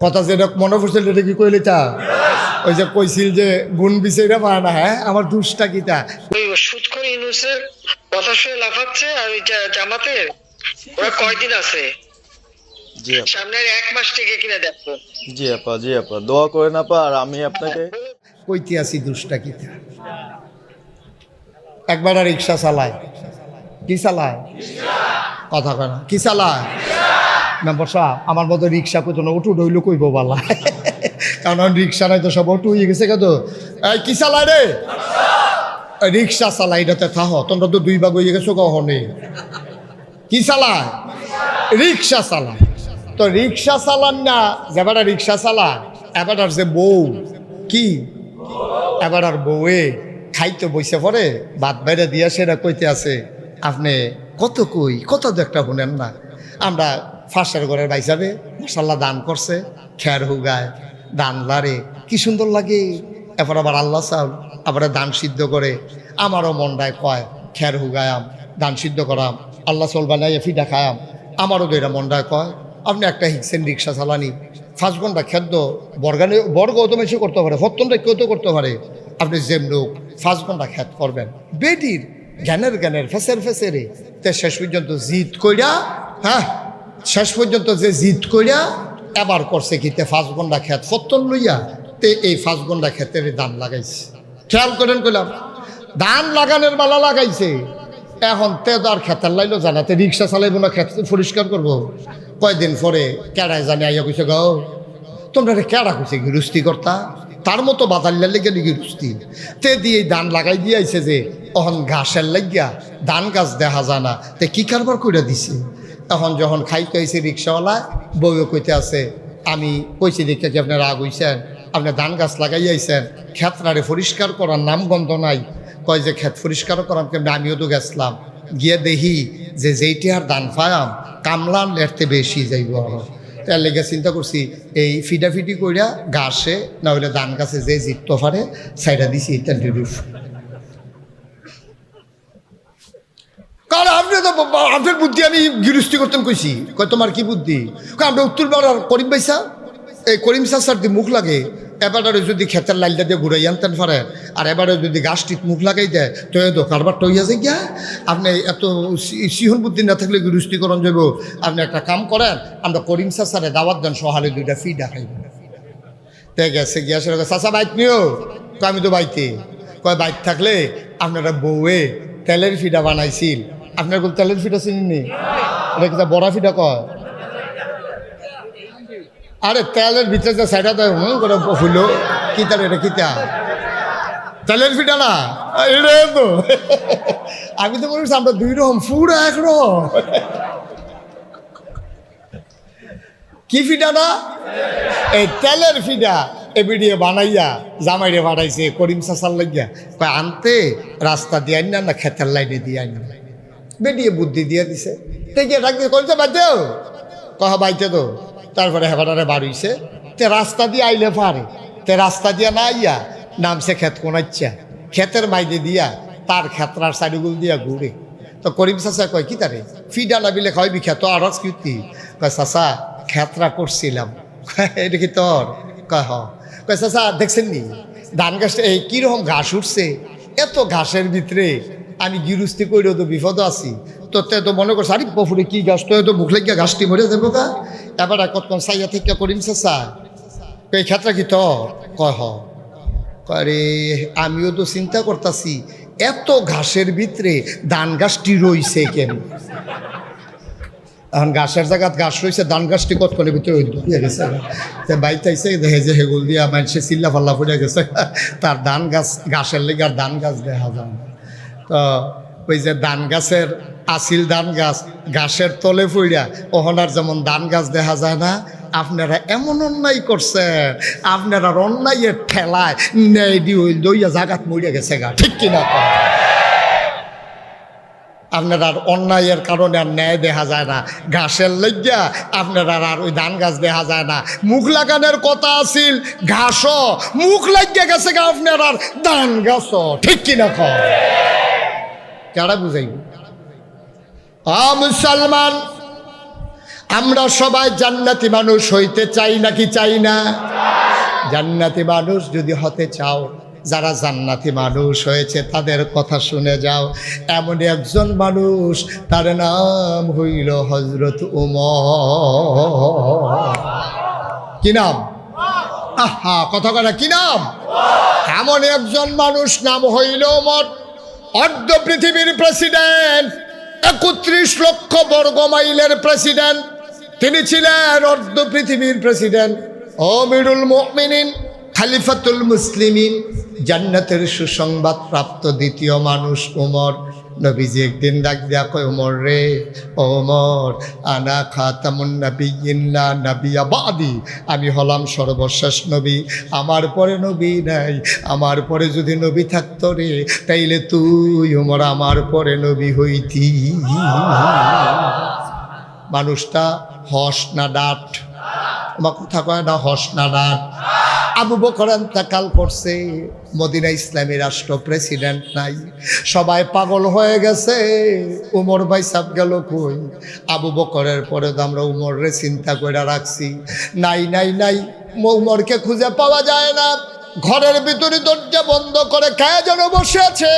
কথা যেটা মনে পড়ছিল এটা কি কইলি তা? ওই যে কইছিল যে গুণ বিচাইরা পায় না হ্যাঁ? আমার দুষ্টা কিতা ওই সুদ করে ইউনুসের কথা শুনে লাফাচ্ছে আর ওই জা- জামাতের? ওরা কয়দিন আছে? জি আপা। সামনের এক মাস থেকে কিনা দেখো। জি আপা জি আপা। দোয়া করেন আপা আর আমি আপনাকে কইতে আসি দুষ্টা কিতা একবার আর রিক্সা চালায়। কি চালায়? কথা কয় না। কি চালায়? মেম্বার সাহেব আমার মতো রিক্সা কইতো না উঠু ডইলো কইব বালা। কারণ রিক্সা নাই তো সব উঠু হয়ে গেছে কত এই, কি চালায় রে? রিক্সা চালাই এটাতে থাহ, তোমরা তো দুই ভাগ হয়ে গেছো কখনে কি চালায় রিক্সা চালায় তো রিক্সা চালান না যেবাটা রিক্সা চালায় এবাটার যে বউ। কি? এবার আর বউয়ে খাইতে বইসে পরে, ভাত বাইরে দিয়া সেটা কইতে আছে। আপনি কত কই, কত একটা শুনেন না। আমরা ফাঁসের ঘরের বাইসাবে মশাল্লা দান করছে। খের হুগায় দান লারে কি সুন্দর লাগে। এরপর আবার আল্লাহ চাউল আবার দান সিদ্ধ করে। আমারও মনটায় কয় খের হুগায়াম দান সিদ্ধ করাম। আল্লাহ চাউল বানাইয়া ফিটা খায়াম আমারও দুইটা মনটায় কয়, আপনি একটা হিকসেন রিক্সা চালানি। পাঁচ ঘণ্টা খাদ্য বর্গানে, বর্গ তো বেশি করতে পারে হত্যনটা কেউ তো করতে পারে। আপনি যেমন পাঁচ ঘণ্টা খ্যাত করবেন। বেটির জ্ঞানের জ্ঞানের ফেসের ফেসেরে। তে শেষ পর্যন্ত জিত কইরা হ্যাঁ শেষ পর্যন্ত যে জিত কইরা এবার করছে কি, তে পাঁচ ঘণ্টা খ্যাত ফত্তন লইয়া তে এই পাঁচ ঘণ্টা ক্ষেতের দান লাগাইছে। খেয়াল করেন কইলাম, ধান লাগানোর বালা লাগাইছে। এখন তে তো আর খেতার লাইলো জানাতে রিক্সা চালাইব না খেত পরিষ্কার করব। কয়দিন পরে কেড়ায় জানে আইয়া কইছে গাও তোমরা কেড়া কইছে গিরুস্তি কর্তা? তার মতো বাজার লেগে নি গিরুস্তি তে দিয়ে ধান লাগাই দিয়ে আইছে যে, অহন ঘাসের লাগিয়া ধান গাছ দেখা যায় না। তে কি কারবার করে দিছে? এখন যখন খাইতে আইছে রিক্সাওয়ালা, বউও কইতে আছে, আমি কইছি দেখে কি আপনার রাগ হইছেন? আপনি ধান গাছ লাগাই আইছেন ক্ষেত্রারে পরিষ্কার করার নাম গন্ধ নাই। কয় যে, ক্ষেত পরিষ্কার করাম কেমনি? আমিও তো গেছিলাম। গিয়ে দেখি যে যেইটি আর ধান পায়াম কামলার লেটতে বেশি যাইব তার লেগে চিন্তা করছি, এই ফিডাফিডি কইরা গাছে না হইলে ধান গাছে যে জিততে পারে সাইডা দিছি রুফ কারণ আপনি তো আপনার বুদ্ধি আমি গৃহস্থী করতেন কইছি। কয়, তোমার কি বুদ্ধি? কয়, আমরা উত্তর পাড়ার করিম পাইসা এই করিম চাষার দিয়ে মুখ লাগে, এবারে যদি ক্ষেতের লাইলটা দিয়ে ঘুরাই আনতেন পারে, আর এবারে যদি গাছটিত মুখ লাগাই দেয়, তো তো কারবার টইয়া যায় গিয়া। আপনি এত সিহন বুদ্ধি না থাকলে গৃহস্থীকরণ যাব আপনি একটা কাম করেন, আমরা করিম চাষারে দাওয়াত দেন, সহালে দুইটা ফি দেখাইব তে গেছে গিয়া সে চাষা বাইক নিও। কয়, আমি তো বাইতে কয়, বাইক থাকলে আপনারা বউয়ে তেলের ফিডা বানাইছিল। আপনার কোন তেলের ফিটা চিনি এটা কিতা বড়া ফিডা কয়? আরে তেলের ভিতরে যে সাইডা দেয় হুম করে ফুলো কিতা রে, কিতা তেলের ফিডা না? এটা তো। আমি তো বলছি আমরা দুই রকম পুরো একরকম কি ফিডা না? এই তেলের ফিডা এ ভিডিও বানাইয়া জামাইরে বানাইছে করিম সাসার লাগিয়া। আনতে রাস্তা দিয়ে আইন না খেতের লাইনে দিয়ে বেটিয়ে বুদ্ধি দিয়ে দিছে। দেখে ডাকতে কইছে বাদ্যেও কহ, বাইতে তো। তারপরে হেবাটারে বাড়িছে। তে রাস্তা দিয়ে আইলে পারে। তে রাস্তা দিয়ে না আইয়া নামছে ক্ষেত কোনাচ্ছা ক্ষেতের মাইদে দিয়া তার ক্ষেত্রার সাইডগুল দিয়া ঘুরে। তো করিম চাচা কয়, কি তারে? ফিডা বিলে খাওয়াই বিখ্যাত আরস কীর্তি কয়, চাচা খেতরা করছিলাম। এটা কি তোর? কয়, হ। কয়, চাচা, দেখছেন নি? ধান গাছটা, এই কীরকম ঘাস উঠছে? এত ঘাসের ভিতরে আমি গিরুস্তি করেও তো বিপদ আছি। তো তে তো মনে করছে, আরে পফুরে কি গাছ তো তো মুখ লাগিয়া ঘাসটি মরে যাব কা এবার কতক্ষণ সাইয়া থেকে করিম চাচা কই ক্ষেত্রা কি তোর? কয়, হ। আরে আমিও তো চিন্তা করতেছি, এত ঘাসের ভিতরে ধান গাছটি রইছে কেন? এখন ঘাসের জায়গাত ঘাস রয়েছে ধান গাছটি কত করে ভিতরে গেছে? তো বাইতে আইসে দেখে যে হেগুল দিয়া মানুষে চিল্লা ফাল্লা পড়ে গেছে। তার ধান গাছ, ঘাসের লেগে আর ধান গাছ দেখা যায়। তো ওই যে ধান গাছের আসিল ধান গাছ, ঘাসের তলে ফুইরা ওহনার যেমন ধান গাছ দেখা যায় না, আপনারা এমন অন্যায় করছেন, আপনারা অন্যায়ের ঠেলায় নেই দইয়া জাগাত মরিয়া গেছে গা, ঠিক কিনা? আপনার আর অন্যায়ের কারণে আর ন্যায় দেখা যায় না, ঘাসের লজ্জা আপনার আর ওই ধান গাছ দেখা যায় না, মুখ লাগানোর কথা আছিল ঘাসও মুখ লাগিয়ে গেছে গা আপনার আর ধান গাছও, ঠিক কিনা কন কেডা বুঝাইব? আ মুসলমান, আমরা সবাই জান্নাতি মানুষ হইতে চাই নাকি চাই না? জান্নাতি মানুষ যদি হতে চাও, যারা জান্নাতি মানুষ হয়েছে তাদের কথা শুনে যাও। এমন একজন মানুষ, তার নাম হইল হজরত উম কি নাম? আহা, কথা কথা কি নাম? এমন একজন মানুষ, নাম হইল উমর। অর্ধ পৃথিবীর প্রেসিডেন্ট একত্রিশ লক্ষ বর্গ মাইলের প্রেসিডেন্ট তিনি ছিলেন অর্ধ পৃথিবীর প্রেসিডেন্ট অমিরুল মমিনিন, খালিফাতুল মুসলিমিন, জান্নাতের সুসংবাদ প্রাপ্ত দ্বিতীয় মানুষ উমর। নবীজি একদিন ডাক দিয়া কয় উমর রে ওমর, আনা খাতামুন নবিয়িল্লা নবিয়া বাদি। আমি হলাম সর্বশেষ নবী। আমার পরে নবী নাই, আমার পরে যদি নবী থাকতো রে, তাইলে তুই উমর আমার পরে নবী হইতি। মানুষটা হস না ডাট। আমার কথা কয় না হস না ডাট। আবু বকর তাকাল করছে, মদিনা ইসলামী রাষ্ট্র প্রেসিডেন্ট নাই। সবাই পাগল হয়ে গেছে, উমর ভাই সাপ গেল কই? আবু বকরের পরে তো আমরা উমররে চিন্তা করে রাখছি। নাই নাই নাই, উমরকে খুঁজে পাওয়া যায় না। ঘরের ভিতরে দরজা বন্ধ করে খায় যেন বসে আছে?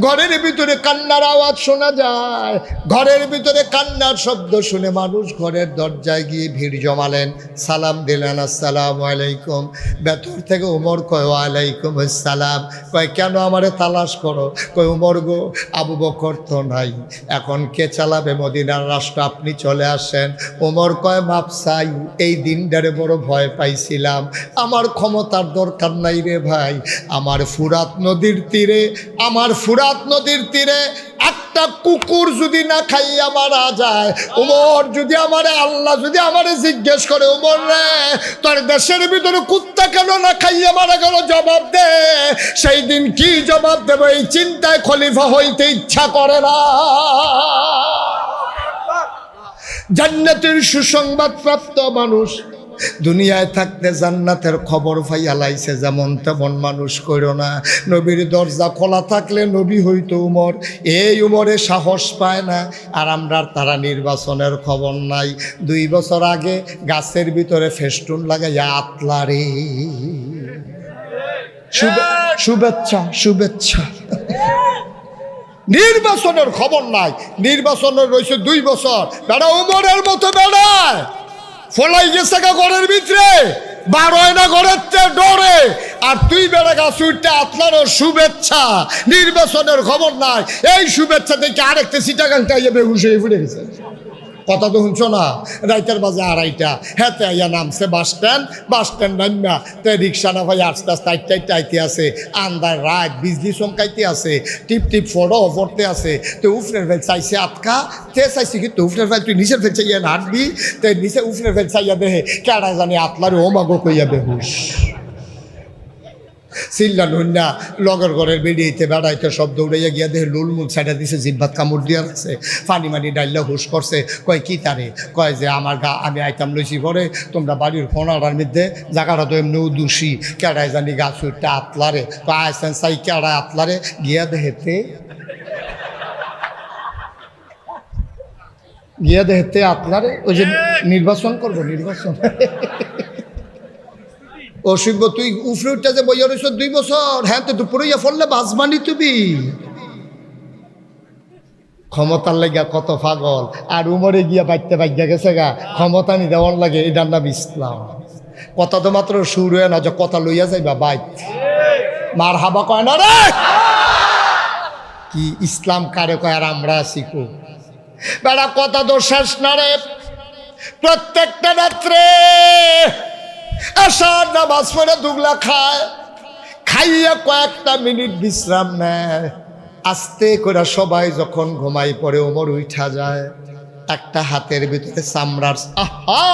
ঘরের ভিতরে কান্নার আওয়াজ শোনা যায়। ঘরের ভিতরে কান্নার শব্দ শুনে মানুষ ঘরের দরজায় গিয়ে ভিড় জমালেন। সালাম দিলেন, আসসালাম আলাইকুম। ভেতর থেকে উমর কয় আলাইকুম আসসালাম। কয়, কেন আমারে তালাশ করো? কয়, উমর গো, আবু বকর তো নাই। এখন কে চালাবে মদিনার রাষ্ট্র? আপনি চলে আসেন। উমর কয় মাপসাই এই দিনটারে বড় ভয় পাইছিলাম। আমার ক্ষমতার দরকার নাই রে ভাই, আমার ফুরাত নদীর তীরে, আমার ফুরাত নদীর তীরে একটা কুকুর যদি না খাইয়া মারা যায় উমর যদি আমারে, আল্লাহ যদি আমারে জিজ্ঞেস করে উমর রে, তোর দেশের ভিতরে কুত্তা কেন না খাইয়া মারা গেল? জবাব দে। সেই দিন কি জবাব দেবো? এই চিন্তায় খলিফা হইতে ইচ্ছা করে না। জান্নাতের সুসংবাদ প্রাপ্ত মানুষ দুনিয়ায় থাকতে জান্নাতের খবর পাইয়া লাইছে, যেমন তেমন মানুষ কইরো না। নবীর দরজা খোলা থাকলে নবী হইতো উমর, এই উমরে সাহস পায় না, আর আমরা তারা নির্বাচনের খবর নাই। দুই বছর আগে গাছের ভিতরে ফেস্টুন লাগাইয়া আতলা রে। শুভেচ্ছা শুভেচ্ছা। নির্বাচনের খবর নাই। নির্বাচনের রয়েছে দুই বছর। বেড়া উমরের মতো বেড়ায়। ফলাই গেছে গা ঘরের ভিতরে। বার হয় না ঘরের ডরে। আর তুই বেড়া গা উঠতে আপনারও শুভেচ্ছা। নির্বাচনের খবর নাই। এই শুভেচ্ছা থেকে আরেকটা সিটাকাংটা ইয়ে বেহুশ হয়ে ফুটে গেছে। কথা তো শুনছো না? রাইতের বাজে আড়াইটা। হেতে আইয়া নামছে বাস স্ট্যান্ড। বাস স্ট্যান্ড নামা, তো রিক্সা না ভাই আস্তে আস্তে আইতে আইতে আইতে আছে। আন্দার রাত বিজলি চমকাইতে আছে, টিপ টিপ ফটো পড়তে আছে। তো উফরের ফেল চাইছে আটকা, তে চাইছে কি তো উফরের ফেল, তুই নিচের ফেল চাইয়া নাটবি তে নিচে উফরের ফেল চাইয়া দেহে, কেডা জানি আতলারে ও মাগো কইয়া বেহুশ। চিল্লা নুন্না লগর ঘরের বেরিয়েতে বেড়াইতে সব দৌড়াইয়া গিয়া দেখে লুল মুল সাইডা দিছে জিব্বাত কামড় দিয়া রাখছে পানি মানি ডাইল্লা হুশ করছে। কয় কি তারে? কয় যে আমার গা আমি আইতাম লইছি পরে তোমরা বাড়ির ফোনার মধ্যে জায়গাটা তো এমনিও দোষী কেড়ায় জানি গা সুইটটা আতলারে আইসেন সাই কেড়ায় আতলারে গিয়া দেহেতে গিয়া দেহেতে আতলারে ওই যে নির্বাচন করব নির্বাচন। অসুখ তুই উফরে উঠতে যে বইয়া রয়েছ দুই বছর হ্যাঁ তো দুপুরইয়া ফললে বাজমানি তুমি। ক্ষমতার লাগিয়া কত পাগল, আর উমরে গিয়া বাইতে বাইয়া গেছে গা, ক্ষমতা নি দেওয়ার লাগে এটার নাম ইসলাম কথা তো মাত্র সুর হয়ে না, যে কথা লইয়া যাইবা, বাইত। মার হাবা কয় না রে! কি ইসলাম কারে কয়, আর আমরা শিখু বেড়া, কথা তো শেষ না রে। প্রত্যেকটা রাত্রে আসার নামাজ পড়ে দুগলা খায়, খাইয়া কয়েকটা মিনিট বিশ্রাম নেয়। আস্তে করে সবাই যখন ঘুমাই পড়ে ওমর উঠা যায়। একটা হাতের ভিতরে চামড়ার আহা!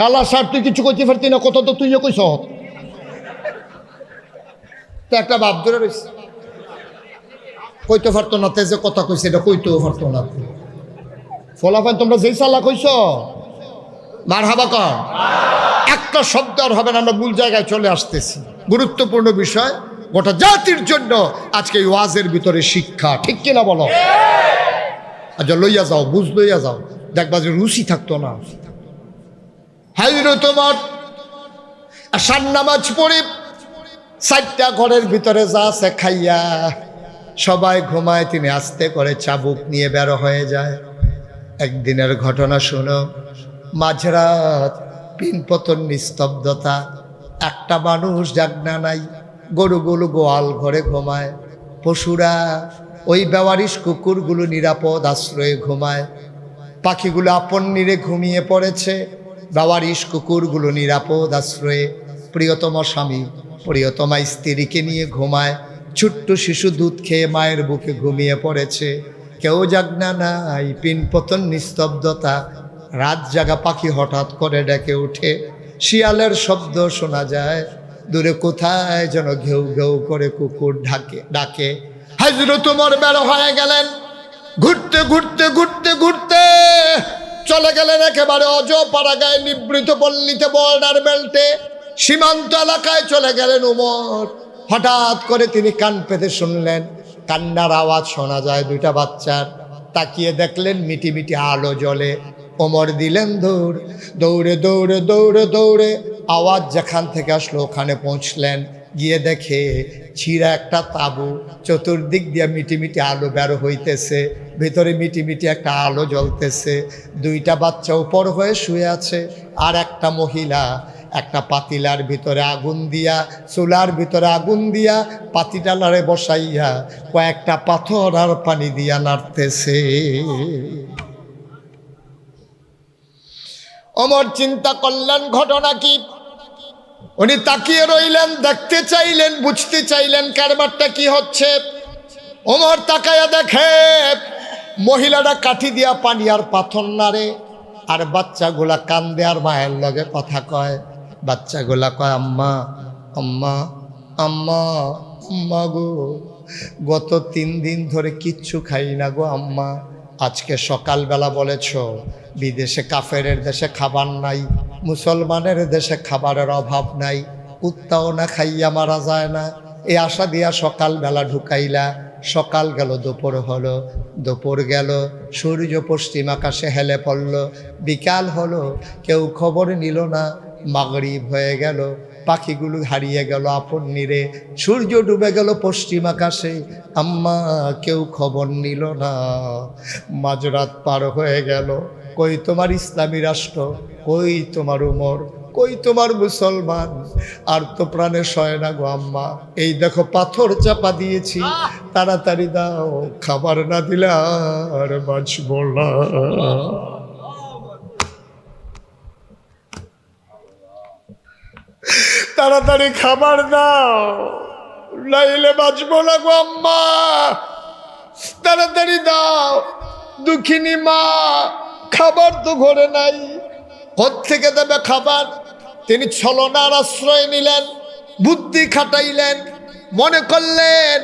কালা সার তুই কিছু করতে পারতি না, কত তো তুইও কইস তো একটা বাপ ধরে রয়েছে কইতে পারতো না তেজে কথা কইছে, এটা কইতেও পারতো না। ফলাফল তোমরা যেই চালা কইছ? মার হাবা কর একটা শব্দ আর হবে না আমরা মূল জায়গায় চলে আসতেছি। গুরুত্বপূর্ণ বিষয় গোটা জাতির জন্য আজকে ওয়াজের ভিতরে শিক্ষা ঠিক কিনা বলো? আচ্ছা লইয়া যাও বুঝ লইয়া যাও। দেখবা যে রুচি থাকতো না। হাইরো তোমার। আসার নামাজ পড়ে চারটা ঘরের ভিতরে যা আছে খাইয়া সবাই ঘুমায় তিনি আস্তে করে চাবুক নিয়ে বেরো হয়ে যায়। একদিনের ঘটনা শুনো। মাঝরাত পিনপতন নিস্তব্ধতা। একটা মানুষ জাগনা নাই, গরুগুলো গোয়াল ঘরে ঘুমায়। পশুরা ওই বেওয়ারিশ কুকুরগুলো নিরাপদ আশ্রয়ে ঘুমায়। পাখিগুলো আপন নিরে ঘুমিয়ে পড়েছে। বাবারিশ কুকুরগুলো নিরাপদ আশ্রয়ে প্রিয়তম স্বামী প্রিয়তমা স্ত্রীকে নিয়ে ঘুমায়। ছোট্ট শিশু দুধ খেয়ে মায়ের বুকে ঘুমিয়ে পড়েছে। কেউ জাগনা নাই, পিনপতন নিস্তব্ধতা। রাত জাগা পাখি হঠাৎ করে ডেকে উঠে, শিয়ালের শব্দ শোনা যায়। দূরে কোথায় যেন ঘেউ ঘেউ করে কুকুর ঢাকে, ডাকে, হাজর, তোমার বেড়ো হয়ে গেলেন। ঘুরতে ঘুরতে ঘুরতে ঘুরতে। চলে গেলেন একেবারে অজপাড়া গায়ে নিবৃত পল্লীতে বর্ডার বেল্টে। সীমান্ত এলাকায় চলে গেলেন উমর। হঠাৎ করে তিনি কান পেতে শুনলেন কান্নার আওয়াজ শোনা যায় দুইটা বাচ্চার। তাকিয়ে দেখলেন মিটি মিটি আলো জ্বলে। ওমর দিলেন, দৌড়, দৌড়ে দৌড়ে দৌড়ে দৌড়ে। আওয়াজ যেখান থেকে আসলো ওখানে পৌঁছলেন। গিয়ে দেখে ছিঁড়া একটা তাবু চতুর্দিক দিয়ে মিটি মিটি আলো বেরো হইতেছে। ভিতরে মিটি মিটি একটা আলো জ্বলতেছে। দুইটা বাচ্চা উপর হয়ে শুয়ে আছে আর একটা মহিলা একটা পাতিলার ভিতরে আগুন দিয়া, চুলার ভিতরে আগুন দিয়া পাতিটালারে বসাইয়া কয়েকটা পাথর আর পানি দিয়া নাড়তেছে। অমর চিন্তা করলেন, ঘটনা কি? উনি তাকিয়ে রইলেন, দেখতে চাইলেন, বুঝতে চাইলেন কারবারটা কি হচ্ছে। ওমর তাকায়া দেখে, মহিলাটা কাঠি দিয়া পানি আর পাথর নাড়ে, আর বাচ্চাগুলা কান্দে আর মায়ের লগে কথা কয়। বাচ্চাগুলা কয়, আম্মা আম্মা আম্মা আম্মা গো, গত তিন দিন ধরে কিচ্ছু খাই না গো, আম্মা। আজকে সকালবেলা বলেছ, বিদেশে কাফেরের দেশে খাবার নাই, মুসলমানের দেশে খাবারের অভাব নাই, কুত্তাও না খাইয়া মারা যায় না। এই আশা দিয়া সকালবেলা ঢুকাইলা, সকাল গেল, দুপুর হলো, দুপুর গেল, সূর্য পশ্চিম আকাশে হেলে পড়ল, বিকাল হলো, কেউ খবর নিল না মাগরিব হয়ে গেল, পাখিগুলো হারিয়ে গেল আপন নিরে, সূর্য ডুবে গেল পশ্চিম আকাশে, আম্মা কেউ খবর নিল না। মাঝরাত পার হয়ে গেল, কই তোমার ইসলামী রাষ্ট্র, কই তোমার উমর, কই তোমার মুসলমান? আর তো প্রাণে সয় না গো আম্মা, এই দেখো পাথর চাপা দিয়েছি, তাড়াতাড়ি দাও, খাবার না দিলে আর বাঁচব না। তাড়াতাড়ি খাবার দাও। নাইলে বাঁচব না গো আম্মা। তাড়াতাড়ি দাও। দুঃখিনী মা, খাবার তো ঘরে নাই। থেকে দেবে খাবার। তিনি ছলনার আশ্রয় নিলেন, বুদ্ধি খাটাইলেন, মনে করলেন,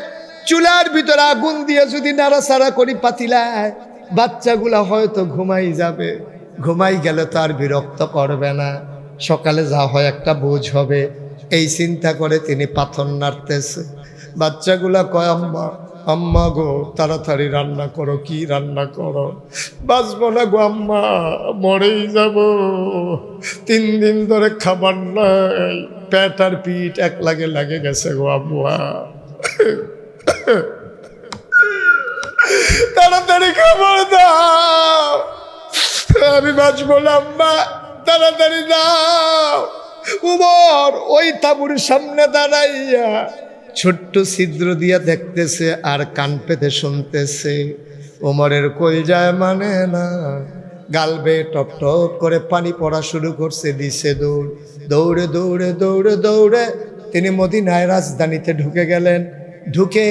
চুলার ভিতরে আগুন দিয়ে যদি নাড়াচাড়া করি পাতিলায়, বাচ্চাগুলা হয়তো ঘুমাই যাবে। ঘুমাই গেলে তো আর বিরক্ত করবে না। সকালে যা হয় একটা বোঝ হবে। এই চিন্তা করে তিনি পাথর নাড়তেছে। বাচ্চাগুলা কয়, আম্মা আম্মা গো, তাড়াতাড়ি রান্না করো, কি রান্না করো? বাঁচবো না গো আম্মা, মরেই যাব। তিন দিন ধরে খাবার নাই পেট আর পিঠ এক লাগে লাগে গেছে গো আম্মা তাড়াতাড়ি খাবার দাও, আমি বাঁচবো না আম্মা, তাড়াতাড়ি দাও। উমর ওই তাবুর সামনে দাঁড়াইয়া ছোট্ট ছিদ্র দিয়া দেখতেছে, আর কান পেতে শুনতেছে। ওমরের কই যায় মানে না। গালবে টপ টপ করে পানি পড়া শুরু করছে, দিছে দৌড়। দৌড়ে দৌড়ে দৌড়ে দৌড়ে তিনি মদিনায় রাজধানীতে ঢুকে গেলেন। ঢুকে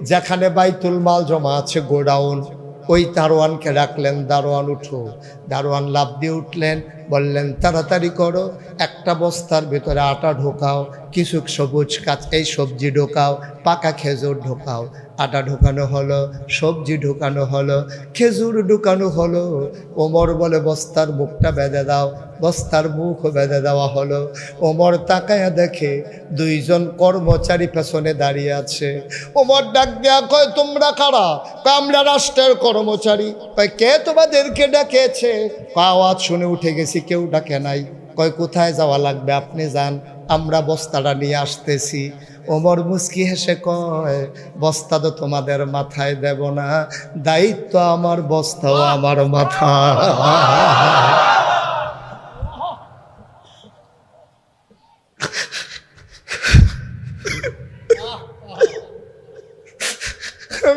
যেখানে বাইতুল মাল জমা আছে, গোডাউন, ওই দারোয়ানকে ডাকলেন, দারোয়ান, উঠো। দারোয়ান লাভ দিয়ে উঠলেন, বললেন, তাড়াতাড়ি করো, একটা বস্তার ভেতরে আটা ঢোকাও কিছু সবুজ কাঁচ, এই সবজি ঢোকাও, পাকা খেজুর ঢোকাও। আটা ঢোকানো হলো, সবজি ঢোকানো হলো, খেজুর ঢোকানো হলো। ওমর বলে, বস্তার মুখটা বেঁধে দাও। বস্তার মুখ বেঁধে দেওয়া হলো। ওমর তাকায়া দেখে দুইজন কর্মচারী পেছনে দাঁড়িয়ে আছে। ওমর ডাক দেয়া কয়, তোমরা কারা? আমরা রাষ্ট্রের কর্মচারী। কয়, কে তোমাদেরকে ডাকেছে? আওয়াজ শুনে উঠে গেছি, কেউ ডাকে নাই। কয়, কোথায় যাওয়া লাগবে? আপনি যান, আমরা বস্তাটা নিয়ে আসতেছি। ওমর মুস্কি হেসে কয়, বস্তা তো তোমাদের মাথায় দেব না, দায়িত্ব আমার, বস্তাও আমার মাথা।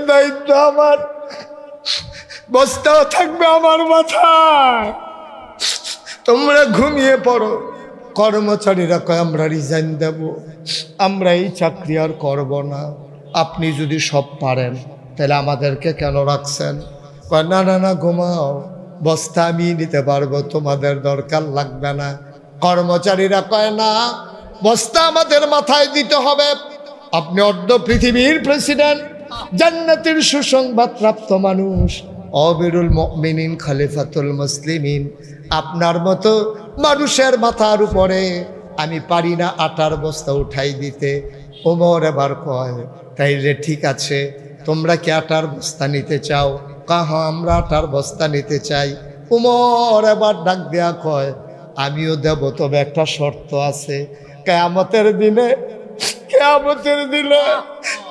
দায়িত্ব আমার। বস্তাও থাকবে আমার মাথায়। তোমরা ঘুমিয়ে পড়ো। কর্মচারীরা কয়, আমরা রিজাইন দেব। আমরা এই চাকরি আর করব না। আপনি যদি সব পারেন, তাহলে আমাদেরকে কেন রাখছেন? কয়, না না না, ঘুমাও। বস্তা আমি নিতে পারব, তোমাদের দরকার লাগবে না। কর্মচারীরা কয়, না, বস্তা আমাদের মাথায় দিতে হবে। আপনি অর্ধ পৃথিবীর প্রেসিডেন্ট জান্নাতের সুসংবাদ প্রাপ্ত মানুষ। অবিরুল মিনিন খালিফাতুল মুসলিমিন। আপনার মতো মানুষের মাথার উপরে আমি পারি না আটার বস্তা উঠাই দিতে। ওমর এবার কয় তাই রে ঠিক আছে, তোমরা কি আটার বস্তা নিতে চাও? কাহ, আমরা আটার বস্তা নিতে চাই। উমর এবার ডাক দেয়া কয়, আমিও দেব, তবে একটা শর্ত আছে। কেয়ামতের দিনে কেয়ামতের দিনে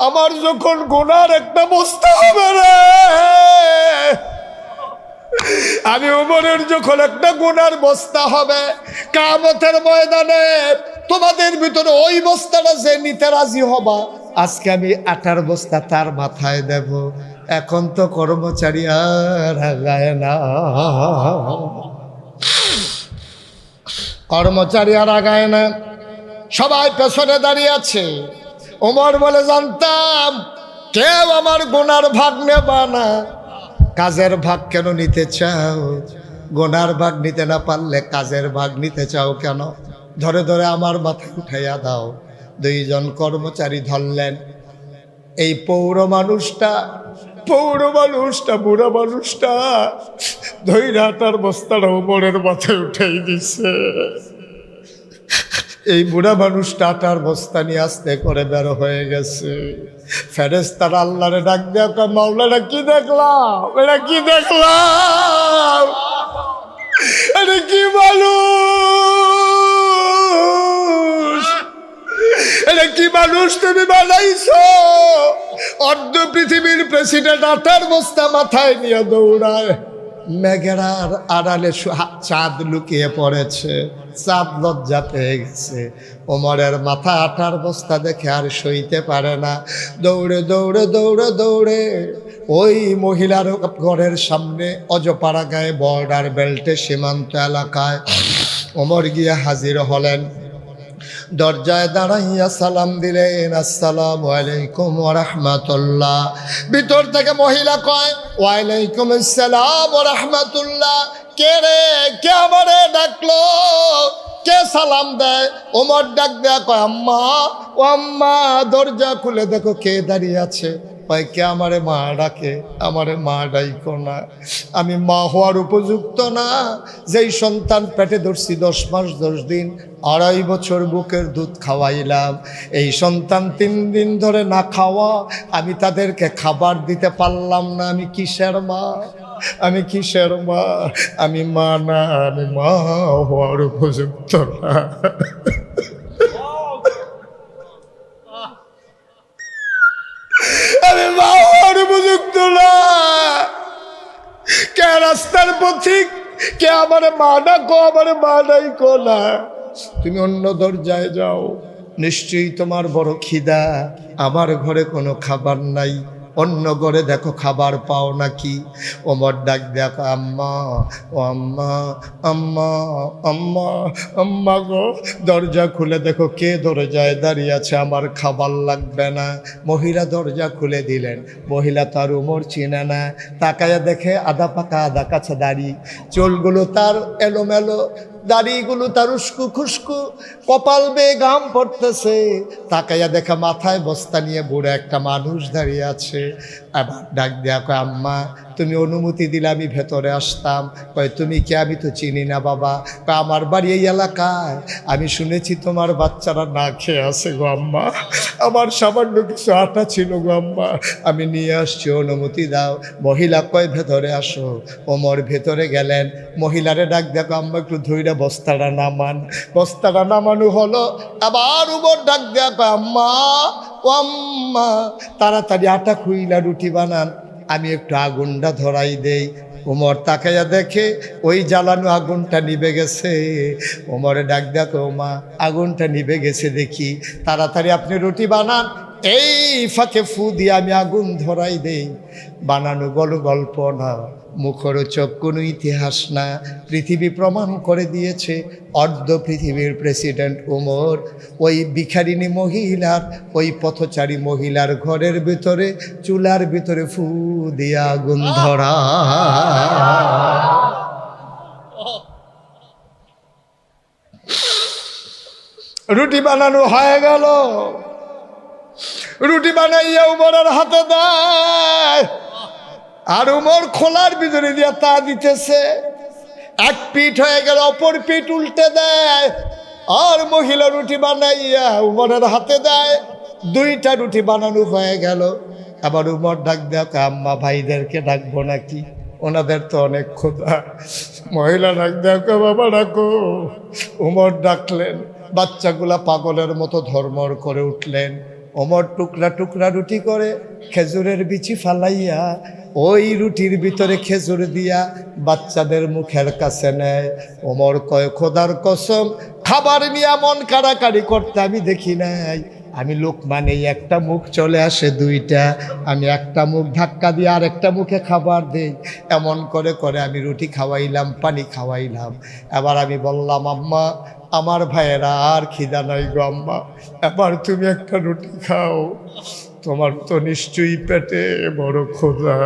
আমার যখন গোনার একটা বস্তা হবে রে, আমি উমরের যখন একটা গুনার বস্তা হবে কামতের ময়দানে তোমাদের ভিতরে ওই বস্তাটা যে নিতে রাজি হবা, আজকে আমি আটার বস্তা তার মাথায় দেব। এখন তো কর্মচারী আর আগায় না। কর্মচারী আর আগায় না। সবাই পেছনে দাঁড়িয়ে আছে। ওমর বলে, জানতাম কেউ আমার গোনার ভাগ নেবা না। কাজের ভাগ কেন নিতে চাও? গোনার ভাগ নিতে না পারলে কাজের ভাগ নিতে চাও কেন? ধরে ধরে আমার মাথা উঠাইয়া দাও। দুইজন কর্মচারী ধরলেন। এই পৌর মানুষটা পৌর মানুষটা, বুড়া মানুষটা ধৈরাটার বস্তাটা উপরের মাথায় উঠাই দিছে। এই বুড়া মানুষ টাটার বস্তা নিয়ে আসতে করে বের হয়ে গেছে। ফেরেস তার আল্লাহরে ডাক দেওয়া মাওলানা কি দেখলাম? এটা কি দেখলাম? এটা কি মানুষ? এটা কি মানুষ তুমি বানাইছো? অর্ধ পৃথিবীর প্রেসিডেন্ট আটার বস্তা মাথায় নিয়ে দৌড়ায়। মেঘেরার আড়ালে চাঁদ লুকিয়ে পড়েছে। চাঁদ লজ্জা পেয়ে গেছে। ওমরের মাথা আটার বস্তা দেখে আর সইতে পারে না। দৌড়ে দৌড়ে দৌড়ে দৌড়ে ওই মহিলার ঘরের সামনে অজপাড়া গায়ে বর্ডার বেল্টে সীমান্ত এলাকায় ওমর গিয়ে হাজির হলেন। দরজায় দাঁড়াইয়া সালাম দিলেন, আসসালাম আলাইকুম রহমতুল্লাহ। ভিতর থেকে মহিলা কয়, ওয়ালাইকুম আসসালাম রহমতুল্লাহ। কে রে? কে আমারে ডাকলো? কে সালাম দেয়? ওমর ডাক দেয়া কয়, আম্মা, ও আম্মা, দরজা খুলে দেখো কে দাঁড়িয়ে আছে। কয় আমারে মা ডাকে, আমারে মা ডাইকো না। আমি মা হওয়ার উপযুক্ত না। যেই সন্তান পেটে ধরছি দশ মাস, দশ দিন, আড়াই বছর বুকের দুধ খাওয়াইলাম। এই সন্তান তিন দিন ধরে না খাওয়া, আমি তাদেরকে খাবার দিতে পারলাম না। আমি কিসের মা? আমি কিসের মা? আমি মা না, আমি মা হওয়ার উপযুক্ত না। না কে রাস্তার পথিক, কে আমার মা ডাকো, আমার মা ডাইকো না। তুমি অন্য দরজায় যাও, নিশ্চয়ই তোমার বড় খিদা। আমার ঘরে কোনো খাবার নাই। অন্য ঘরে দেখো খাবার পাও নাকি? ওমর ডাক দেখো, আম্মা, ও আম্মা আম্মা আম্মা আম্মা গো, দরজা খুলে দেখো কে দরজায় দাঁড়িয়ে আছে, আমার খাবার লাগবে না। মহিলা দরজা খুলে দিলেন। মহিলা তার উমর চিনে না, তাকায়া দেখে আধা পাকা আধা কাছে দাড়ি চুলগুলো তার এলোমেলো দাড়িগুলো তার উস্কু খুস্কু, কপাল বেয়ে গাম পড়তেছে। তাকাইয়া দেখা মাথায় বস্তা নিয়ে বুড়ো একটা মানুষ দাঁড়িয়ে আছে। আবার ডাক দেয়া কয়, আম্মা, তুমি অনুমতি দিলে আমি ভেতরে আসতাম। কয়, তুমি কে? আমি তো চিনি না বাবা। কয়, আমার বাড়ি এই এলাকায়। আমি শুনেছি তোমার বাচ্চারা না খেয়ে আছে গো আম্মা। আমার সামান্য কিছু আটা ছিল গো আম্মা। আমি নিয়ে আসছি, অনুমতি দাও। মহিলা কয়, ভেতরে আসো। ওমর ভেতরে গেলেন। মহিলারে ডাক দেখো আম্মা, একটু ধৈর্য বস্তাটা নামান। বস্তাটা নামানো হলো। আবার উমর ডাক দেখো আম্মা ও আম্মা, তাড়াতাড়ি আটা খুইলা রুটি বানান। আমি একটু আগুনটা ধরাই দেই। ওমর তাকাইয়া দেখে ওই জ্বালানো আগুনটা নিবে গেছে। ওমরে ডাক দেখো মা আগুনটা নিবে গেছে দেখি। তাড়াতাড়ি আপনি রুটি বানান। এই ফাঁকে ফু দিয়ে আমি আগুন ধরাই দেই। বানানো গল গল্প না মুখরোচক কোনো ইতিহাস না। পৃথিবী প্রমাণ করে দিয়েছে, অর্ধ পৃথিবীর প্রেসিডেন্ট উমর। ওই ভিখারিনী মহিলার, ওই পথচারী মহিলার ঘরের ভিতরে, চুলার ভিতরে ফু দিয়ে আগুন ধরা। রুটি বানানো হয়ে গেল। রুটি বানাইয়া উমরের হাতে দেয়। আর উমর খোলার ভিতরে দিয়ে তা দিতেছে। এক পিঠ হয়ে গেল, অপর পিঠ উল্টে দেয়। আর মহিলা রুটি বানাইয়া উমরের হাতে দেয়। দুইটা রুটি বানানো হয়ে গেল। আবার উমর ডাক দেয় আম্মা, ভাইদেরকে ডাকবো নাকি? ওনাদের তো অনেক ক্ষুধা। মহিলা ডাক দেয় বাবা, ডাকো। উমর ডাকলেন। বাচ্চাগুলা পাগলের মতো ধর্মর করে উঠলেন। ওমর টুকরা টুকরা রুটি করে খেজুরের বিচি ফালাইয়া, ওই রুটির ভিতরে খেজুর দিয়া বাচ্চাদের মুখের কাছে নেয়। ওমর কয়, খোদার কসম, খাবার নিয়ে মন কাড়াকাড়ি করতে আমি দেখি নাই। আমি লোক মানে একটা মুখ চলে আসে দুইটা, আমি একটা মুখ ধাক্কা দিয়ে আর একটা মুখে খাবার দেই। এমন করে করে আমি রুটি খাওয়াইলাম, পানি খাওয়াইলাম। এবার আমি বললাম, আম্মা, আমার ভাইয়েরা আর খিদা নাই গো আম্মা। এবার তুমি একটা রুটি খাও। তোমার তো নিশ্চয়ই পেটে বড় খোদা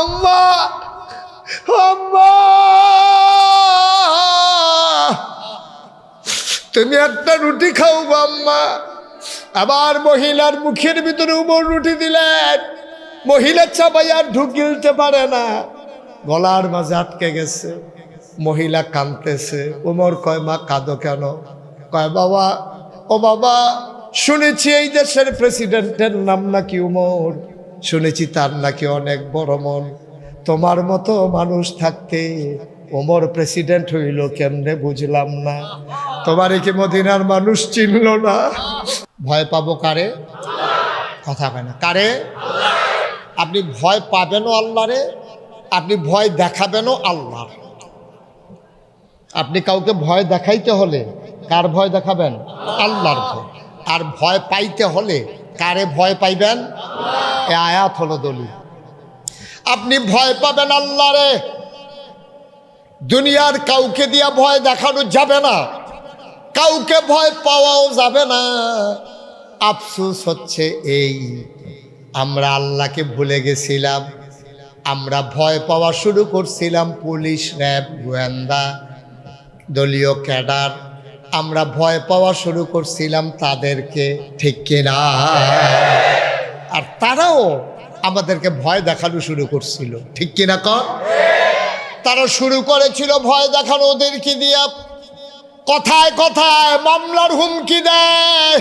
আম্মা আম্মা! তুমি একটা রুটি খাও বাম্মা আবার মহিলার মুখের ভিতরে উপর রুটি দিলেন। মহিলা চাপাই আর ঢুকিলতে পারে না। গলার মাঝে আটকে গেছে। মহিলা কাঁদতেছে। ওমর কয়, মা, কাঁদো কেন? কয়, বাবা, ও বাবা, শুনেছি এই দেশের প্রেসিডেন্টের নাম নাকি উমর। শুনেছি তার নাকি অনেক বড় মন। তোমার মতো মানুষ থাকতে ওমর প্রেসিডেন্ট হইল, কেমনে বুঝলাম না। তোমার কি মদিনার মানুষ চিনল না। ভয় পাবো কারে? কথা কয় না। কারে? আপনি ভয় পাবেনও আল্লাহরে, আপনি ভয় দেখাবেনও আল্লাহর। আপনি কাউকে ভয় দেখাইতে হলে কার ভয় দেখাবেন? আল্লাহর ভয়। আর ভয় পাইতে হলে কারে ভয় পাইবেন? এ আয়াত হলো দলিল। আপনি ভয় পাবেন আল্লাহরে। দুনিয়ার কাউকে দিয়া ভয় দেখানো যাবে না। কাউকে ভয় পাওয়াও যাবে না। আফসোস হচ্ছে এই। আমরা আল্লাহকে ভুলে গেছিলাম। আমরা ভয় পাওয়া শুরু করছিলাম পুলিশ, র্যাব, গোয়েন্দা, দলীয় ক্যাডার। আমরা ভয় পাওয়া শুরু করছিলাম তাদেরকে, ঠিক কিনা? আর তারাও আমাদেরকে ভয় দেখানো শুরু করছিল, ঠিক কিনা কর তারা শুরু করেছিল, ভয় দেখানো ওদেরকে দিয়া। কথায় কথায় মামলার হুমকি দেয়।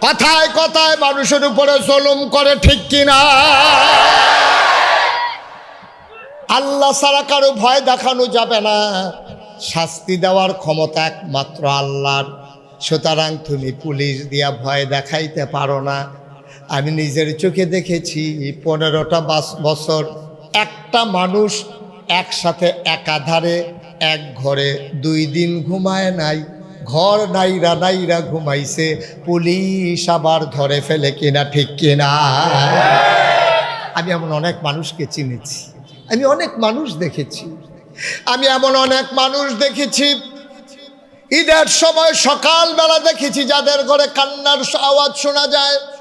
কথায় কথায় মানুষের উপরে জুলুম করে, ঠিক কিনা আল্লাহ ছাড়া কারও ভয় দেখানো যাবে না। শাস্তি দেওয়ার ক্ষমতা একমাত্র আল্লাহর। সুতরাং তুমি পুলিশ দিয়া ভয় দেখাইতে পারো না। আমি নিজের চোখে দেখেছি, পনেরোটা বাস- বছর একটা মানুষ একসাথে একাধারে, এক ঘরে দুই দিন ঘুমায় নাই। ঘর নাইরা নাইরা ঘুমাইছে, পুলিশ আবার ধরে ফেলে কিনা, ঠিক কিনা? আমি এমন অনেক মানুষকে চিনেছি। আমি অনেক মানুষ দেখেছি। আমি এমন অনেক মানুষ দেখেছি। ঈদের সময় সকালবেলা দেখেছি যাদের ঘরে কান্নার আওয়াজ শোনা যায়।